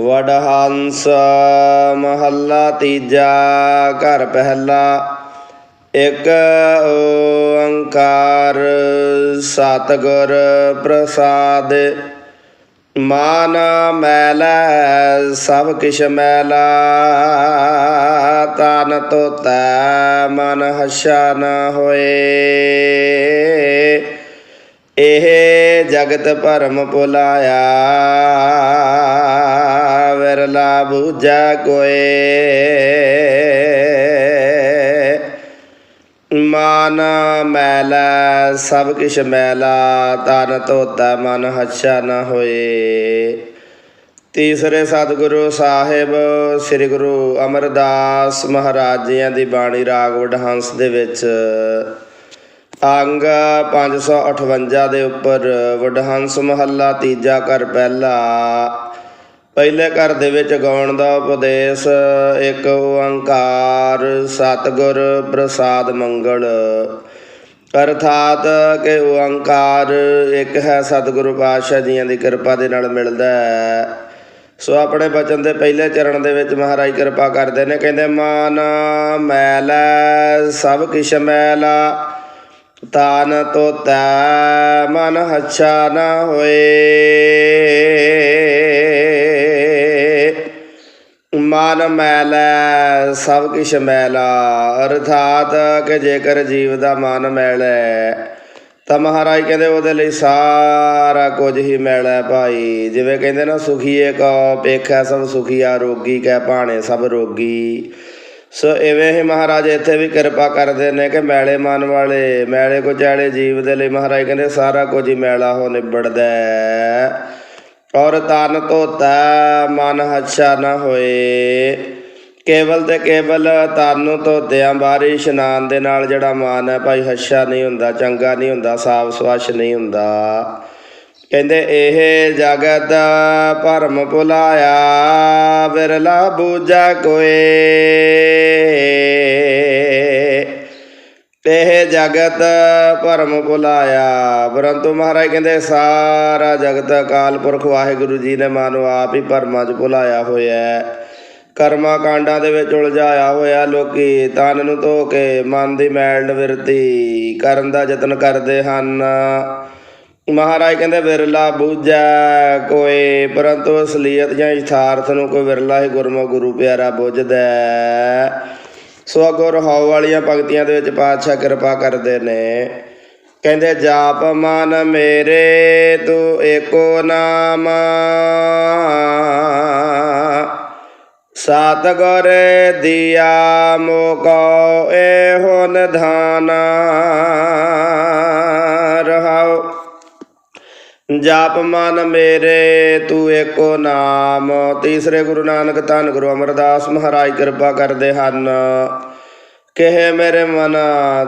ਵਡਹੰਸ ਮਹੱਲਾ ਤੀਜਾ, ਘਰ ਪਹਿਲਾ। ਇੱਕ ਓੰਕਾਰ ਸਤਿਗੁਰ ਪ੍ਰਸਾਦ। ਮਾਨ ਮੈਲੈ, ਸਭ ਕਿਛ ਮੈਲਾ। ਤਨ ਤੋਤੈ ਮਨ ਹੱਛਾ ਨ ਹੋਏ। ਇਹ ਜਗਤ ਭਰਮ ਭੁਲਾਇਆ। ਵਿਰਲਾ ਬੂਝਾ ਕੋਏ। ਮਨ ਮੈਲਾ, ਸਭ ਕਿਛ ਮੈਲਾ, ਤਨ ਧੋਤਾ ਮਨ ਹੱਛਾ ਨ ਹੋਏ। ਤੀਸਰੇ ਸਤਿਗੁਰੂ ਸਾਹਿਬ, ਸ੍ਰੀ ਗੁਰੂ ਅਮਰਦਾਸ ਮਹਾਰਾਜ ਜੀਆਂ ਦੀ ਬਾਣੀ ਰਾਗ ਵਡਹੰਸ ਦੇ ਵਿੱਚ। ਅੰਗ 558 ਦੇ ਉੱਪਰ, ਵਡਹੰਸ ਮਹੱਲਾ ਤੀਜਾ ਕਰ ਪਹਿਲਾ। ਪਹਿਲੇ ਘਰ ਦੇ ਵਿੱਚ ਗਾਉਣ ਦਾ ਉਪਦੇਸ਼ ਇੱਕ ਓੰਕਾਰ, ਸਤਿਗੁਰ ਪ੍ਰਸਾਦ ਮੰਗਲ। ਅਰਥਾਤ ਕਿ ਓੰਕਾਰ ਇੱਕ ਹੈ ਸਤਿਗੁਰੂ ਪਾਤਸ਼ਾਹ ਜੀਆਂ ਦੀ ਕਿਰਪਾ ਦੇ ਨਾਲ ਮਿਲਦਾ ਹੈ। ਸੋ ਆਪਣੇ ਬਚਨ ਦੇ ਪਹਿਲੇ ਚਰਨ ਦੇ ਵਿੱਚ ਮਹਾਰਾਜ ਕਿਰਪਾ ਕਰਦੇ ਨੇ, ਕਹਿੰਦੇ, ਮਾਨ ਮੈਲਾ ਸਭ ਕਿਛ ਮੈਲਾ ਤਾਨ ਤੋਤੈ ਮਨ ਹੱਛਾ ਨਾ ਹੋਏ। ਮਨ ਮੈਲੈ ਸਭ ਕਿਛ ਮੈਲਾ ਅਰਥਾਤ ਕਿ ਜੇਕਰ ਜੀਵ ਦਾ ਮਨ ਮੈਲਾ ਹੈ, ਤਾਂ ਮਹਾਰਾਜ ਕਹਿੰਦੇ ਉਹਦੇ ਲਈ ਸਾਰਾ ਕੁਝ ਹੀ ਮੈਲਾ ਭਾਈ। ਜਿਵੇਂ ਕਹਿੰਦੇ ਨਾ ਸੁਖੀਏ ਕੋ ਪੇਖੈ ਸਭ ਸੁਖੀਆ ਰੋਗੀ ਕਹਿ ਭਾਣੇ ਸਭ ਰੋਗੀ। ਸੋ ਐਵੇਂ ਹੀ ਮਹਾਰਾਜ ਇੱਥੇ ਵੀ ਕਿਰਪਾ ਕਰਦੇ ਨੇ ਕਿ ਮੈਲੇ ਮਨ ਵਾਲੇ ਮੈਲੇ ਕੁਚਾਲੇ ਜੀਵ ਦੇ ਲਈ ਮਹਾਰਾਜ ਕਹਿੰਦੇ ਸਾਰਾ ਕੁਝ ਹੀ ਮੈਲਾ ਹੋ ਨਿਬੜਦਾ ਔਰ ਤਨ ਧੋਤਾ ਮਨ ਹੱਛਾ ਨਾ ਹੋਏ। ਕੇਵਲ ਤੇ ਕੇਵਲ ਤਨ ਨੂੰ ਧੋਤਿਆਂ ਬਾਹਰੀ ਇਸ਼ਨਾਨ ਦੇ ਨਾਲ ਜਿਹੜਾ ਮਨ ਹੈ ਭਾਈ ਹੱਛਾ ਨਹੀਂ ਹੁੰਦਾ, ਚੰਗਾ ਨਹੀਂ ਹੁੰਦਾ ਸਾਫ਼ ਸਵੱਛ ਨਹੀਂ ਹੁੰਦਾ। ਕਹਿੰਦੇ ਇਹ ਜਗਤ ਭਰਮ ਭੁਲਾਇਆ, ਵਿਰਲਾ ਬੂਝਾ ਕੋਏ। ਇਹ ਜਗਤ ਭਰਮ ਭੁਲਾਇਆ। ਪਰੰਤੂ ਮਹਾਰਾਜ ਕਹਿੰਦੇ, ਸਾਰਾ ਜਗਤ ਅਕਾਲ ਪੁਰਖ ਵਾਹਿਗੁਰੂ ਜੀ ਨੇ ਮਾਨੋ ਆਪ ਹੀ ਭਰਮਾਂ 'ਚ ਭੁਲਾਇਆ ਹੋਇਆ ਕਰਮਾ ਕਾਂਡਾਂ ਦੇ ਵਿੱਚ ਉਲਝਾਇਆ ਹੋਇਆ ਲੋਕੀ, ਤਨ ਨੂੰ ਧੋ ਕੇ ਮਨ ਦੀ ਮੈਲ ਨਿਵਰਤੀ, ਕਰਨ ਦਾ ਯਤਨ ਕਰਦੇ ਹਨ। ਮਹਾਰਾਜ ਕਹਿੰਦੇ, ਵਿਰਲਾ ਬੂਝਾ ਕੋਈ, ਪਰੰਤੂ ਅਸਲੀਅਤ ਜਾਂ ਯਥਾਰਥ ਨੂੰ ਕੋਈ ਵਿਰਲਾ ਹੀ ਗੁਰਮੁਖ ਗੁਰੂ ਪਿਆਰਾ ਬੁੱਝਦਾ ਹੈ। ਸੋ ਅੱਗੋਂ ਰਹਾਉ ਵਾਲੀਆਂ ਭਗਤੀਆਂ ਦੇ ਵਿੱਚ ਪਾਤਸ਼ਾਹ ਕਿਰਪਾ ਕਰਦੇ ਨੇ। ਕਹਿੰਦੇ, ਜਾਪ ਮਨ ਮੇਰੇ, ਤੂੰ ਏਕੋ ਨਾਮ। ਸਤਿਗੁਰ ਦਿਆ ਮੋਕੋ ਇਹੋ ਨਿਧਾਨ। ਰਹਾਉ। ਜਾਪ ਮਨ ਮੇਰੇ, ਤੂੰ ਏਕੋ ਨਾਮ। ਤੀਸਰੇ ਗੁਰੂ ਨਾਨਕ ਧੰਨ ਗੁਰੂ ਅਮਰਦਾਸ ਮਹਾਰਾਜ ਕਿਰਪਾ ਕਰਦੇ ਹਨ। ਕਹੇ ਮੇਰੇ ਮਨ,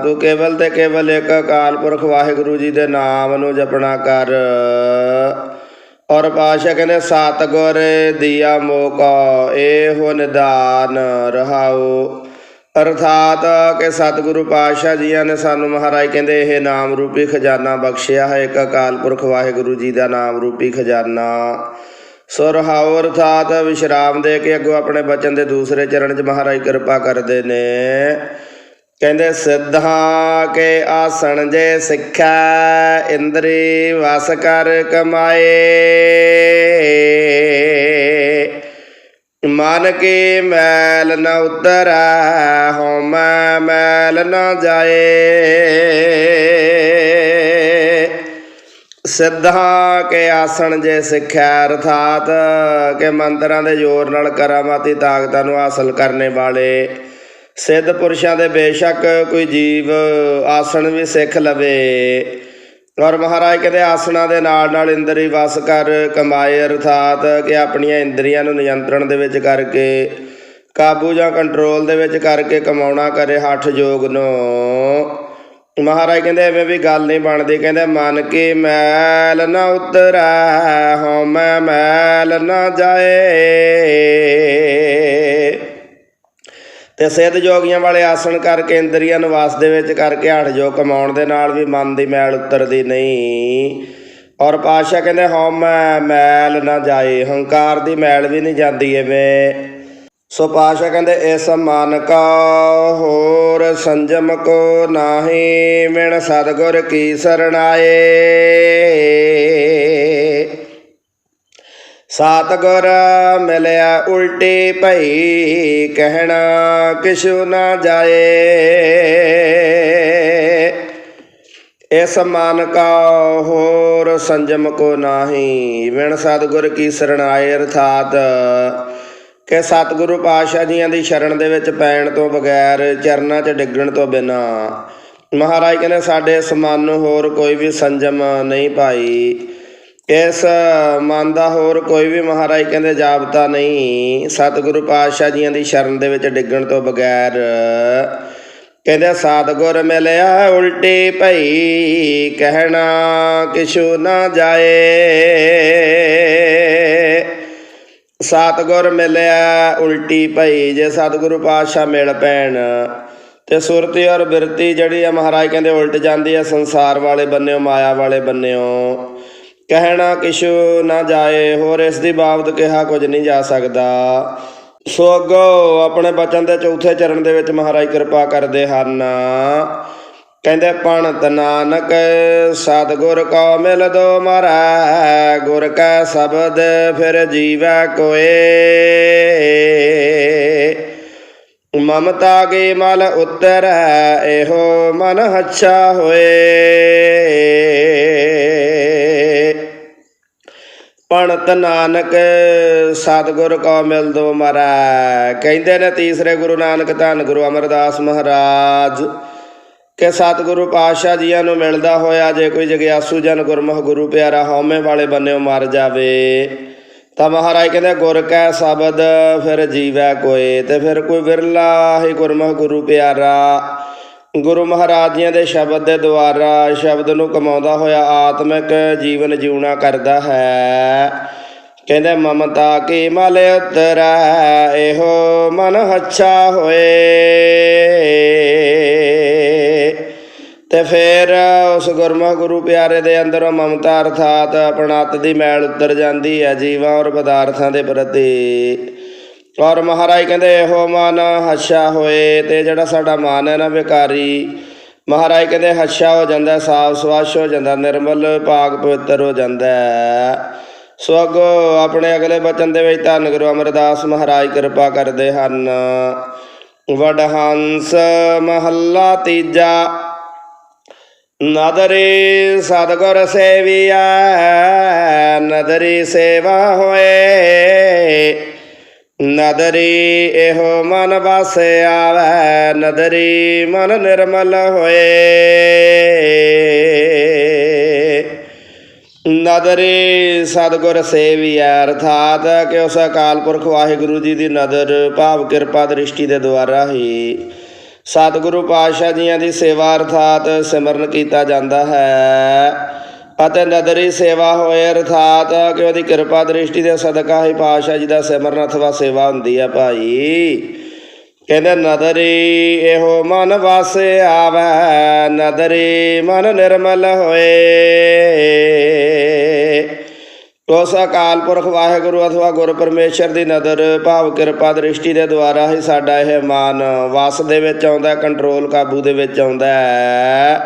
ਤੂੰ ਕੇਵਲ ਤੇ ਕੇਵਲ ਇੱਕ ਅਕਾਲ ਪੁਰਖ ਵਾਹਿਗੁਰੂ ਜੀ ਦੇ ਨਾਮ ਨੂੰ ਜਪਣਾ ਕਰ। ਔਰ ਪਾਸ਼ਾ ਕਹਿੰਦੇ ਸਤਿਗੁਰ ਦੀਆ ਮੋਕਾ, ਇਹੋ ਨਿਦਾਨ ਰਹਾਓ ਅਰਥਾਤ ਕਿ ਸਤਿਗੁਰੂ ਪਾਤਸ਼ਾਹ ਜੀਆਂ ਨੇ ਸਾਨੂੰ ਮਹਾਰਾਜ ਕਹਿੰਦੇ, ਇਹ ਨਾਮ ਰੂਪੀ ਖਜ਼ਾਨਾ ਬਖਸ਼ਿਆ ਹੈ, ਇੱਕ ਅਕਾਲ ਪੁਰਖ ਵਾਹਿਗੁਰੂ ਜੀ ਦਾ ਨਾਮ ਰੂਪੀ ਖਜ਼ਾਨਾ। ਸੋ ਰਹਾਉ ਅਰਥਾਤ ਵਿਸ਼ਰਾਮ ਦੇ ਕੇ ਅੱਗੋਂ ਆਪਣੇ ਬਚਨ ਦੇ ਦੂਸਰੇ ਚਰਨ 'ਚ ਮਹਾਰਾਜ ਕਿਰਪਾ ਕਰਦੇ ਨੇ। ਕਹਿੰਦੇ, ਸਿੱਧਾਂ ਕੇ ਆਸਣ ਜੇ ਸਿੱਖਿਆ ਇੰਦਰੀ ਵਸ ਕਰ ਕਮਾਏ। ਮਨ ਕੀ ਮੈਲ ਨ ਉਤਰੈ, ਹਉਮੈ ਮੈਲ ਨ ਜਾਏ। ਸਿੱਧਾ ਕੇ ਆਸਣ ਜੇ ਸਿੱਖਿਆ ਅਰਥਾਤ ਕਿ ਮੰਤਰਾਂ ਦੇ ਜ਼ੋਰ ਨਾਲ ਕਰਾਮਾਤੀ ਤਾਕਤਾਂ ਨੂੰ ਹਾਸਲ ਕਰਨੇ ਵਾਲੇ। ਸਿੱਧ ਪੁਰਸ਼ਾਂ ਦੇ ਬੇਸ਼ੱਕ ਕੋਈ ਜੀਵ ਆਸਣ ਵੀ ਸਿੱਖ ਲਵੇ। ਔਰ ਮਹਾਰਾਜ ਕਹਿੰਦੇ ਆਸਣਾ ਦੇ ਨਾਲ ਨਾਲ ਇੰਦਰੀ ਵਸ ਕਰ ਕਮਾਏ ਅਰਥਾਤ ਕਿ ਆਪਣੀਆਂ ਇੰਦਰੀਆਂ ਨੂੰ ਨਿਯੰਤਰਣ ਦੇ ਵਿੱਚ ਕਰਕੇ, ਕਾਬੂ ਜਾਂ ਕੰਟਰੋਲ ਦੇ ਵਿੱਚ ਕਰਕੇ ਕਮਾਉਣਾ ਕਰੇ ਹੱਠ ਯੋਗ ਨੂੰ। ਮਹਾਰਾਜ ਕਹਿੰਦੇ ਐਵੇਂ ਵੀ ਗੱਲ ਨਹੀਂ ਬਣਦੀ, ਕਹਿੰਦੇ ਮਨ ਕੀ ਮੈਲ ਨਾ ਉਤਰੈ, ਹਉਮੈ ਮੈਲ ਨਾ ਜਾਏ। ਤੇ ਸਿੱਧ ਜੋਗੀਆਂ ਵਾਲੇ ਆਸਣ ਕਰਕੇ ਇੰਦਰੀਆਂ ਨੂੰ ਵਾਸ ਦੇ ਵਿੱਚ ਕਰਕੇ ਹੱਠ ਜੋ ਕਮਾਉਣ ਦੇ ਨਾਲ ਵੀ ਮਨ ਦੀ ਮੈਲ ਉਤਰਦੀ ਨਹੀਂ। ਔਰ ਪਾਸ਼ਾ ਕਹਿੰਦੇ ਹਉਮੈ ਮੈਲ ਨਾ ਜਾਏ, ਹੰਕਾਰ ਦੀ ਮੈਲ ਵੀ ਨਹੀਂ ਜਾਂਦੀ ਐਵੇਂ। ਸੋ ਪਾਸ਼ਾ ਕਹਿੰਦੇ, ਇਸ ਮਨ ਕਾ ਹੋਰ ਸੰਜਮ ਕੋ ਨਾਹੀ, ਮਿਣ ਸਤਗੁਰ ਕੀ ਸਰਣਾਏ। ਸਤਗੁਰ ਮਿਲਿਆ ਉਲਟੀ ਭਈ, ਕਹਿਣਾ ਕਿਛੂ ਨਾ ਜਾਏ। ਇਸ ਮਨ ਕਾ ਹੋਰ ਸੰਜਮ ਕੋ ਨਾਹੀ ਵਿਣ ਸਤਗੁਰ ਕੀ ਸਰਣਾਏ ਅਰਥਾਤ। ਕਿ ਸਤਿਗੁਰੂ ਪਾਤਸ਼ਾਹ ਜੀਆਂ ਦੀ ਸ਼ਰਨ ਦੇ ਵਿੱਚ ਪੈਣ ਤੋਂ ਬਗੈਰ ਚਰਨਾਂ 'ਚ ਡਿੱਗਣ ਤੋਂ ਬਿਨਾ। ਮਹਾਰਾਜ ਕਹਿੰਦੇ, ਸਾਡੇ ਇਸ ਮਨ ਨੂੰ ਹੋਰ ਕੋਈ ਵੀ ਸੰਜਮ ਨਹੀਂ ਪਾਈ। ਇਸ ਮਨ ਦਾ ਹੋਰ ਕੋਈ ਵੀ ਮਹਾਰਾਜ ਕਹਿੰਦੇ ਜਾਬਤਾ ਨਹੀਂ, ਸਤਿਗੁਰੂ ਪਾਤਸ਼ਾਹ ਜੀਆਂ ਦੀ ਸ਼ਰਨ ਦੇ ਵਿੱਚ ਡਿੱਗਣ ਤੋਂ ਬਗੈਰ। ਕਹਿੰਦੇ ਸਤਿਗੁਰ ਮਿਲਿਆ ਉਲਟੀ ਭਈ, ਕਹਿਣਾ ਕਿਛੂ ਨਾ ਜਾਏ। ਸਤਿਗੁਰ ਮਿਲਿਆ ਉਲਟੀ ਭਈ, ਜੇ ਸਤਿਗੁਰੂ ਪਾਤਸ਼ਾਹ ਮਿਲ ਪੈਣ, ਤੇ ਸੁਰਤੀ ਔਰ ਬਿਰਤੀ ਜਿਹੜੀ ਆ ਮਹਾਰਾਜ ਕਹਿੰਦੇ ਉਲਟ ਜਾਂਦੀ ਆ ਸੰਸਾਰ ਵਾਲੇ ਬੰਨਿਓ, ਮਾਇਆ ਵਾਲੇ ਬੰਨਿਓ। ਕਹਿਣਾ ਕਿਛੂ ਨਾ ਜਾਏ, ਹੋਰ ਇਸ ਦੀ ਬਾਬਤ ਕਿਹਾ ਕੁਝ ਨਹੀਂ ਜਾ ਸਕਦਾ। ਸੋ ਅੱਗੋਂ ਆਪਣੇ ਬਚਨ ਦੇ ਚੌਥੇ ਚਰਨ ਦੇ ਵਿੱਚ ਮਹਾਰਾਜ ਕਿਰਪਾ ਕਰਦੇ ਹਨ। ਕਹਿੰਦੇ, ਪਣਤ ਨਾਨਕ, ਸਤਿਗੁਰ ਕੋ ਮਿਲ ਦੋ ਮਰੈ, ਗੁਰ ਕੈ ਸ਼ਬਦ ਫਿਰ ਜੀਵੈ ਕੋਏ। ਮਮਤਾ ਕੇ ਮਲ ਉਤਰ, ਇਹੋ ਮਨ ਹੱਛਾ ਹੋਏ। ਪਣਤ ਨਾਨਕ, ਸਤਿਗੁਰ ਕੋ ਮਿਲ ਦੋ ਮਰੈ। ਕਹਿੰਦੇ ਨੇ ਤੀਸਰੇ ਗੁਰੂ ਨਾਨਕ ਧੰਨ ਗੁਰੂ ਅਮਰਦਾਸ ਮਹਾਰਾਜ, ਕਿ ਸਤਿਗੁਰੂ ਪਾਤਸ਼ਾਹ ਜੀਆਂ ਨੂੰ ਮਿਲਦਾ ਹੋਇਆ ਜੇ ਕੋਈ ਜਗਿਆਸੂ ਜਨ ਗੁਰਮੁਖ ਗੁਰੂ ਪਿਆਰਾ ਹਉਮੈ ਵਾਲੇ ਬੰਨਿਓ ਮਰ ਜਾਵੇ। ਤਾਂ ਮਹਾਰਾਜ ਕਹਿੰਦੇ, ਗੁਰ ਕੈ ਸ਼ਬਦ, ਫਿਰ ਜੀਵੈ ਕੋਏ ਤੇ ਫਿਰ ਕੋਈ ਵਿਰਲਾ ਹੀ ਗੁਰਮੁਖ ਗੁਰੂ ਪਿਆਰਾ। ਗੁਰੂ ਮਹਾਰਾਜ ਜੀਆਂ ਦੇ ਸ਼ਬਦ ਦੇ ਦੁਆਰਾ ਸ਼ਬਦ ਨੂੰ ਕਮਾਉਂਦਾ ਹੋਇਆ ਆਤਮਿਕ ਜੀਵਨ ਜਿਉਣਾ ਕਰਦਾ ਹੈ। ਕਹਿੰਦੇ, ਮਮਤਾ ਕੀ ਮਲ ਉਤਰੈ, ਇਹੋ ਮਨ ਹੱਛਾ ਹੋਏ। ਤੇ ਫਿਰ ਉਸ ਗੁਰਮੁਖ ਗੁਰੂ ਪਿਆਰੇ ਦੇ ਅੰਦਰੋਂ ਮਮਤਾ ਅਰਥਾਤ ਆਪਣਤ ਦੀ ਮੈਲ ਉਤਰ ਜਾਂਦੀ ਹੈ ਜੀਵਾਂ ਔਰ ਪਦਾਰਥਾਂ ਦੇ ਪ੍ਰਤੀ। ਔਰ ਮਹਾਰਾਜ ਕਹਿੰਦੇ, ਇਹੋ ਮਨ ਹੱਛਾ ਹੋਏ ਤੇ ਜਿਹੜਾ ਸਾਡਾ ਮਨ ਹੈ ਨਾ ਵਿਕਾਰੀ, ਮਹਾਰਾਜ ਕਹਿੰਦੇ ਹੱਛਾ ਹੋ ਜਾਂਦਾ, ਸਾਫ਼ ਸਵਾਸ਼ ਹੋ ਜਾਂਦਾ, ਨਿਰਮਲ ਪਾਕ ਪਵਿੱਤਰ ਹੋ ਜਾਂਦਾ ਸੋ ਅੱਗੋਂ ਆਪਣੇ ਅਗਲੇ ਬਚਨ ਦੇ ਵਿੱਚ ਧੰਨ ਗੁਰੂ ਅਮਰਦਾਸ ਮਹਾਰਾਜ ਕਿਰਪਾ ਕਰਦੇ ਹਨ। ਵਡਹੰਸ ਮਹੱਲਾ ਤੀਜਾ, ਨਦਰੀ ਸਤਗੁਰ ਸੇਵੀਐ, ਨਦਰੀ ਸੇਵਾ ਹੋਏ। ਨਦਰੀ ਇਹੋ ਮਨ ਵਸ ਆਵੈ ਨਦਰੀ ਮਨ ਨਿਰਮਲ ਹੋਏ। ਨਦਰੀ ਸਤਗੁਰ ਸੇਵੀਐ, ਅਰਥਾਤ ਕਿ ਉਸ ਅਕਾਲ ਪੁਰਖ ਵਾਹਿਗੁਰੂ ਜੀ ਦੀ ਨਦਰ, ਭਾਵ ਕਿਰਪਾ ਦ੍ਰਿਸ਼ਟੀ ਦੇ ਦੁਆਰਾ ਹੀ। ਸਤਿਗੁਰੂ ਪਾਤਸ਼ਾਹ ਜੀਆਂ ਦੀ ਸੇਵਾ, ਅਰਥਾਤ ਸਿਮਰਨ ਕੀਤਾ ਜਾਂਦਾ ਹੈ। ਅਤੇ ਨਦਰੀ ਸੇਵਾ ਹੋਏ ਅਰਥਾਤ ਕਿ ਉਹਦੀ ਕਿਰਪਾ ਦ੍ਰਿਸ਼ਟੀ ਦੇ ਸਦਕਾ ਹੀ ਪਾਤਸ਼ਾਹ ਜੀ ਦਾ ਸਿਮਰਨ ਅਥਵਾ ਸੇਵਾ ਹੁੰਦੀ ਹੈ ਭਾਈ। ਕਹਿੰਦੇ, ਨਦਰੀ ਇਹੋ ਮਨ ਵਸ ਆਵੈ, ਨਦਰੀ ਮਨ ਨਿਰਮਲ ਹੋਏ। ਉਸ ਅਕਾਲ ਪੁਰਖ ਵਾਹਿਗੁਰੂ ਅਥਵਾ ਗੁਰ ਪਰਮੇਸ਼ਰ ਦੀ ਨਦਰ, ਭਾਵ ਕਿਰਪਾ ਦ੍ਰਿਸ਼ਟੀ ਦੇ ਦੁਆਰਾ ਹੀ ਸਾਡਾ ਇਹ ਮਨ ਵਸ ਦੇ ਵਿੱਚ ਆਉਂਦਾ, ਕੰਟਰੋਲ ਕਾਬੂ ਦੇ ਵਿੱਚ ਆਉਂਦਾ ਹੈ।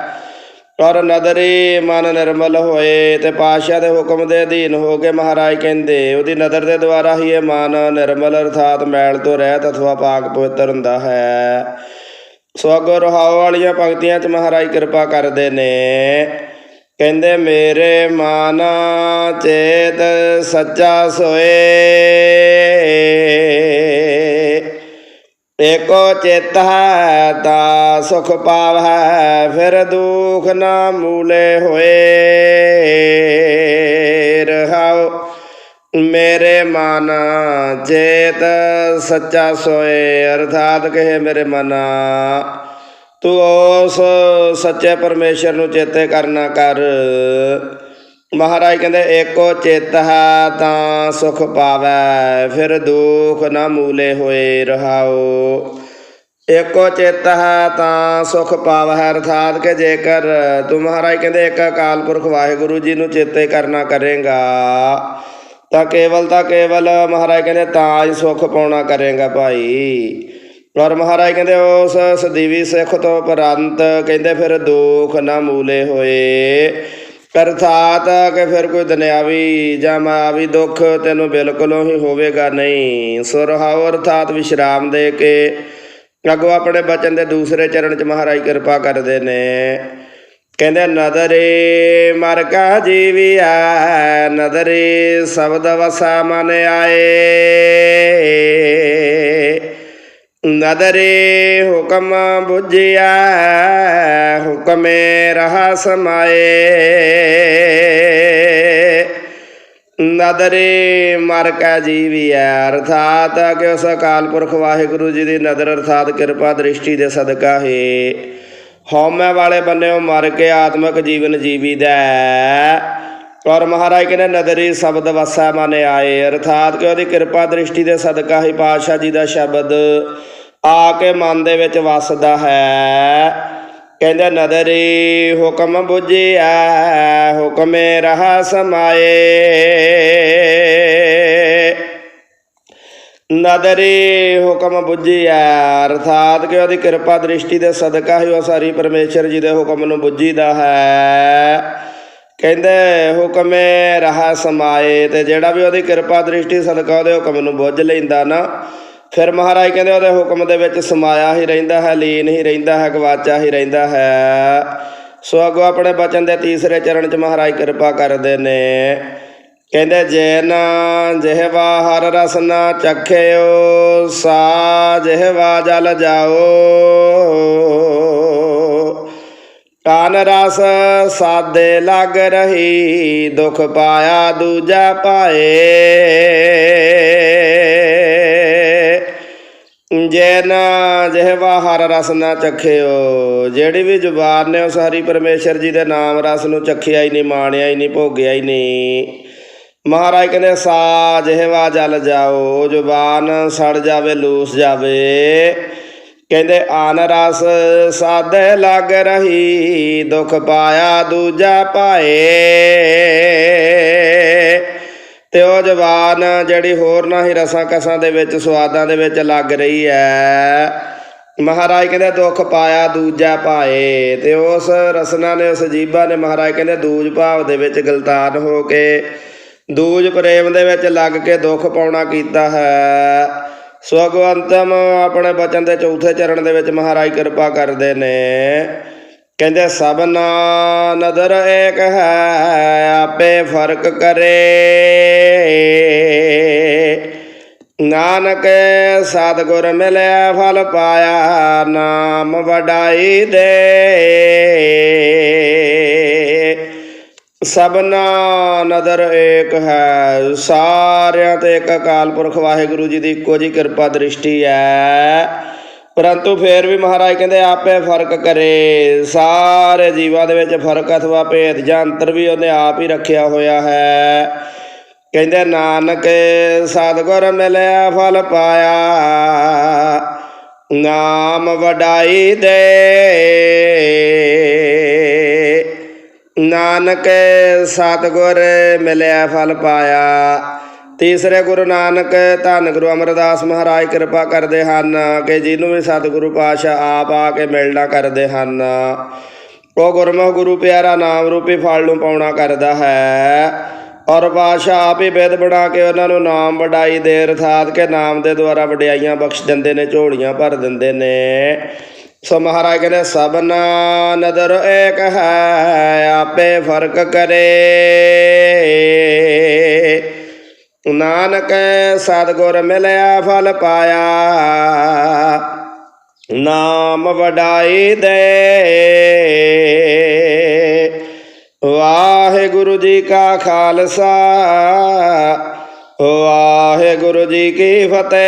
ਔਰ ਨਦਰੀ ਮਨ ਨਿਰਮਲ ਹੋਏ ਤੇ ਪਾਤਸ਼ਾਹ ਦੇ ਹੁਕਮ ਦੇ ਅਧੀਨ ਹੋ ਕੇ ਮਹਾਰਾਜ ਕਹਿੰਦੇ, ਉਹਦੀ ਨਦਰ ਦੇ ਦੁਆਰਾ ਹੀ ਇਹ ਮਨ ਨਿਰਮਲ ਅਰਥਾਤ ਮੈਲ ਤੋਂ ਰਹਿਤ ਅਥਵਾ ਪਾਕ ਪਵਿੱਤਰ ਹੁੰਦਾ ਹੈ। ਸੋ ਅੱਗੋਂ ਰਹਾਉ ਵਾਲੀਆਂ ਭਗਤੀਆਂ 'ਚ ਮਹਾਰਾਜ ਕਿਰਪਾ ਕਰਦੇ ਨੇ। ਕਹਿੰਦੇ, ਮੇਰੇ ਮਨ ਚੇਤ ਸੱਚਾ ਸੋਏ। ਏਕੋ ਚਿਤ ਹੈ ਤਾ ਸੁਖ ਪਾਵੈ ਫਿਰ ਦੁਖ ਨਾ ਮੂਲੇ ਹੋਏ। ਰਹਾਉ ਮੇਰੇ ਮਨ ਚੇਤ ਸੱਚਾ ਸੋਏ, ਅਰਥਾਤ ਕਹੇ ਮੇਰੇ ਮਨਾ। ਤੂੰ ਉਸ ਸੱਚੇ ਪਰਮੇਸ਼ਰ ਨੂੰ ਚੇਤੇ ਕਰਨਾ ਕਰ। ਮਹਾਰਾਜ ਕਹਿੰਦੇ, ਏਕੋ ਚਿਤ ਹੈ, ਤਾਂ ਸੁਖ ਪਾਵੈ, ਫਿਰ ਦੁਖ ਨਾ ਮੂਲੇ ਹੋਏ ਰਹਾਓ ਏਕੋ ਚਿੱਤ ਹੈ, ਤਾਂ ਸੁਖ ਪਾਵਹਿ ਅਰਥਾਤ ਕਿ ਜੇਕਰ ਤੂੰ ਮਹਾਰਾਜ ਕਹਿੰਦੇ, ਇੱਕ ਅਕਾਲ ਪੁਰਖ ਵਾਹਿਗੁਰੂ ਜੀ ਨੂੰ ਚੇਤੇ ਕਰਨਾ ਕਰੇਗਾ, ਤਾਂ ਕੇਵਲ ਤਾਂ ਕੇਵਲ ਮਹਾਰਾਜ ਕਹਿੰਦੇ, ਤਾਂ ਹੀ ਸੁਖ ਪਾਉਣਾ ਕਰੇਗਾ ਭਾਈ। ਔਰ ਮਹਾਰਾਜ ਕਹਿੰਦੇ, ਉਸ ਸਦੀਵੀ ਸਿੱਖ ਤੋਂ ਉਪਰੰਤ ਕਹਿੰਦੇ, ਫਿਰ ਦੁੱਖ ਨਾ ਮੂਲੇ ਹੋਏ। ਅਰਥਾਤ ਕਿ ਫਿਰ ਕੋਈ ਦੁਨਿਆਵੀ ਜਾਂ ਮਾਵੀ ਦੁੱਖ ਤੈਨੂੰ ਬਿਲਕੁਲੋਂ ਹੀ ਹੋਵੇਗਾ ਨਹੀਂ। ਸੁਰਹਾਉ ਅਰਥਾਤ ਵਿਸ਼ਰਾਮ ਦੇ ਕੇ ਅੱਗੋਂ ਆਪਣੇ ਬਚਨ ਦੇ ਦੂਸਰੇ ਚਰਨ ਚ ਮਹਾਰਾਜ ਕਿਰਪਾ ਕਰਦੇ ਨੇ। ਕਹਿੰਦੇ, ਨਦਰੇ ਮਰ ਕਾ ਜੀਵਿਆ ਨਦਰੇ ਸ਼ਬਦ ਵਸਾ ਮਨ ਆਏ। ਨਦਰੇ ਹੁਕਮ ਬੁਝਿਆ, ਹੁਕਮੇ ਰਹਾ ਸਮਾਏ। ਨਦਰੇ ਮਰ ਕਾ ਜੀਵਿਆ ਅਰਥਾਤ ਕਿ ਉਸ ਅਕਾਲ ਪੁਰਖ ਵਾਹਿਗੁਰੂ ਜੀ ਦੀ ਨਦਰ, ਅਰਥਾਤ ਕਿਰਪਾ ਦ੍ਰਿਸ਼ਟੀ ਦੇ ਸਦਕਾ ਹੈ। ਹਉਮੈ ਵਾਲੇ ਬੰਨਿਓ ਮਰ ਕੇ ਆਤਮਿਕ ਜੀਵਨ ਜੀਵੀਦਾ ਹੈ। ਔਰ ਮਹਾਰਾਜ ਕਹਿੰਦੇ, ਨਦਰੀ ਸ਼ਬਦ ਵਸਾ ਮਨ ਆਏ। ਅਰਥਾਤ ਕਿ ਉਹਦੀ ਕਿਰਪਾ ਦ੍ਰਿਸ਼ਟੀ ਦੇ ਸਦਕਾ ਹੀ ਪਾਤਸ਼ਾਹ ਜੀ ਦਾ ਸ਼ਬਦ। ਆ ਕੇ ਮਨ ਦੇ ਵਿੱਚ ਵਸਦਾ ਹੈ। ਕਹਿੰਦੇ, ਨਦਰੀ ਹੁਕਮ ਬੁਝਿਆ, ਹੁਕਮੇ ਰਹਾ ਸਮਾਏ। ਨਦਰੀ ਹੁਕਮ ਬੁੱਝਿਆ, ਅਰਥਾਤ ਕਿ ਉਹਦੀ ਕਿਰਪਾ ਦ੍ਰਿਸ਼ਟੀ ਦੇ ਸਦਕਾ ਹੀ ਉਹ ਸਾਰੀ ਪਰਮੇਸ਼ਰ ਜੀ ਦੇ ਹੁਕਮ ਨੂੰ ਬੁੱਝੀਦਾ ਹੈ। ਕਹਿੰਦੇ, ਹੁਕਮੇ ਰਹਾ ਸਮਾਏ, ਤੇ ਜਿਹੜਾ ਵੀ ਉਹਦੀ ਕਿਰਪਾ ਦ੍ਰਿਸ਼ਟੀ ਸਦਕਾ ਉਹਦੇ ਹੁਕਮ ਨੂੰ ਬੁੱਝ ਲੈਂਦਾ ਨਾ ਫਿਰ ਮਹਾਰਾਜ ਕਹਿੰਦੇ ਉਹਦੇ ਹੁਕਮ ਦੇ ਵਿੱਚ ਸਮਾਇਆ ਹੀ ਰਹਿੰਦਾ ਹੈ, ਲੀਨ ਹੀ ਰਹਿੰਦਾ ਹੈ ਗਵਾਚਾ ਹੀ ਰਹਿੰਦਾ ਹੈ। ਸੋ ਅੱਗੋਂ ਆਪਣੇ ਬਚਨ ਦੇ ਤੀਸਰੇ ਚਰਨ ਚ ਮਹਾਰਾਜ ਕਿਰਪਾ ਕਰਦੇ ਨੇ। ਕਹਿੰਦੇ ਜੈਨ ਜਿਹਵਾ ਹਰ ਰਸ ਨਾ ਚਖਿਓ, ਸਾ ਜਿਹਵਾ ਜਲ ਜਾਓ। ਕਾਨ ਰਸ ਸਾਦੇ ਲੱਗ ਰਹੀ, ਦੁਖ ਪਾਇਆ ਦੂਜਾ ਪਾਏ ਜੈਨ ਜਿਹਵਾ ਹਰ ਰਸ ਨਾ ਚਖਿਓ। ਜਿਹੜੀ ਵੀ ਜ਼ੁਬਾਨ ਨੇ ਉਸ ਹਰੀ ਪਰਮੇਸ਼ਰ ਜੀ ਦੇ ਨਾਮ ਰਸ ਨੂੰ ਚਖਿਆ ਹੀ ਨਹੀਂ, ਮਾਣਿਆ ਹੀ ਨਹੀਂ, ਭੋਗਿਆ ਹੀ ਨਹੀਂ। ਮਹਾਰਾਜ ਕਹਿੰਦੇ, ਸਾ ਜਿਹਵਾ ਜਲ ਜਾਓ, ਜ਼ੁਬਾਨ ਸੜ ਜਾਵੇ, ਲੂਸ ਜਾਵੇ। ਕਹਿੰਦੇ, ਆਨ ਰਸ ਸਾਦੇ ਲੱਗ ਰਹੀ, ਦੁਖ ਪਾਇਆ ਦੂਜਾ ਪਾਏ ਤੇ ਉਹ ਜ਼ਬਾਨ ਜਿਹੜੀ ਹੋਰ ਨਾ ਹੀ ਰਸਾਂ ਕਸਾਂ ਦੇ ਵਿੱਚ, ਸਵਾਦਾਂ ਦੇ ਵਿੱਚ ਲੱਗ ਰਹੀ ਹੈ ਮਹਾਰਾਜ ਕਹਿੰਦੇ, ਦੁੱਖ ਪਾਇਆ ਦੂਜਾ ਪਾਏ ਤੇ ਉਸ ਰਸਨਾ ਨੇ, ਉਸ ਜੀਬਾ ਨੇ ਮਹਾਰਾਜ ਕਹਿੰਦੇ, ਦੂਜ ਭਾਵ ਦੇ ਵਿੱਚ ਗਲਤਾਨ ਹੋ ਕੇ, ਦੂਜ ਪ੍ਰੇਮ ਦੇ ਵਿੱਚ ਲੱਗ ਕੇ ਦੁੱਖ ਪਾਉਣਾ ਕੀਤਾ ਹੈ। ਸੋ ਅਗਵੰਤਮ ਆਪਣੇ ਬਚਨ ਦੇ ਚੌਥੇ ਚਰਨ ਦੇ ਵਿੱਚ ਮਹਾਰਾਜ ਕਿਰਪਾ ਕਰਦੇ ਨੇ। ਕਹਿੰਦੇ ਸਭਨਾ ਨਦਰ ਏਕ ਹੈ, ਆਪੇ ਫ਼ਰਕ ਕਰੇ। ਨਾਨਕ ਸਤਿਗੁਰ ਮਿਲਿਆ ਫਲ ਪਾਇਆ, ਨਾਮ ਵਡਾਈ ਦੇ। ਸਭਨਾ ਨਦਰ ਏਕ ਹੈ, ਸਾਰਿਆਂ ਤੇ ਇੱਕ ਅਕਾਲ ਪੁਰਖ ਵਾਹਿਗੁਰੂ ਜੀ ਦੀ ਇੱਕੋ ਜੀ ਕਿਰਪਾ ਦ੍ਰਿਸ਼ਟੀ ਹੈ। ਪਰੰਤੂ ਫੇਰ ਵੀ ਮਹਾਰਾਜ ਕਹਿੰਦੇ, ਆਪੇ ਫ਼ਰਕ ਕਰੇ। ਸਾਰੇ ਜੀਵਾਂ ਦੇ ਵਿੱਚ ਫ਼ਰਕ ਅਥਵਾ ਭੇਦ ਜਾਂ ਅੰਤਰ ਵੀ ਉਹਨੇ ਆਪ ਹੀ ਰੱਖਿਆ ਹੋਇਆ ਹੈ। ਕਹਿੰਦੇ, ਨਾਨਕ ਸਤਿਗੁਰ ਮਿਲਿਆ, ਫਲ ਪਾਇਆ। ਨਾਮ ਵਡਾਈ ਦੇ। ਨਾਨਕ ਸਤਿਗੁਰ ਮਿਲਿਆ, ਫਲ ਪਾਇਆ। ਤੀਸਰੇ ਗੁਰੂ ਨਾਨਕ ਧੰਨ ਗੁਰੂ ਅਮਰਦਾਸ ਮਹਾਰਾਜ ਕਿਰਪਾ ਕਰਦੇ ਹਨ ਕਿ ਜਿਹਨੂੰ ਵੀ ਸਤਿਗੁਰੂ ਪਾਤਸ਼ਾਹ ਆਪ ਆ ਕੇ ਮਿਲਣਾ ਕਰਦੇ ਹਨ। ਉਹ ਗੁਰਮੁਖ ਗੁਰੂ ਪਿਆਰਾ ਨਾਮ ਰੂਪੀ ਫਲ ਨੂੰ ਪਾਉਣਾ ਕਰਦਾ ਹੈ ਔਰ ਪਾਤਸ਼ਾਹ ਆਪ ਹੀ ਬਿਦ ਬਣਾ ਕੇ ਉਹਨਾਂ ਨੂੰ ਨਾਮ ਵਡਾਈ ਦੇ, ਅਰਥਾਤ ਕੇ ਨਾਮ ਦੇ ਦੁਆਰਾ ਵਡਿਆਈਆਂ ਬਖਸ਼ ਦਿੰਦੇ ਨੇ, ਝੋਲੀਆਂ ਭਰ ਦਿੰਦੇ ਨੇ। ਸੋ ਮਹਾਰਾਜ ਕਹਿੰਦੇ ਸਭਨਾ ਨਦਰ ਏਕ ਹੈ, ਆਪੇ ਫ਼ਰਕ ਕਰੇ। ਨਾਨਕ ਸਤਿਗੁਰ ਮਿਲਿਆ ਫਲ ਪਾਇਆ। ਨਾਮ ਵਡਾਈ ਦੇ। ਵਾਹਿਗੁਰੂ ਜੀ ਕਾ ਖਾਲਸਾ। ਵਾਹਿਗੁਰੂ ਜੀ ਕੀ ਫਤਿਹ।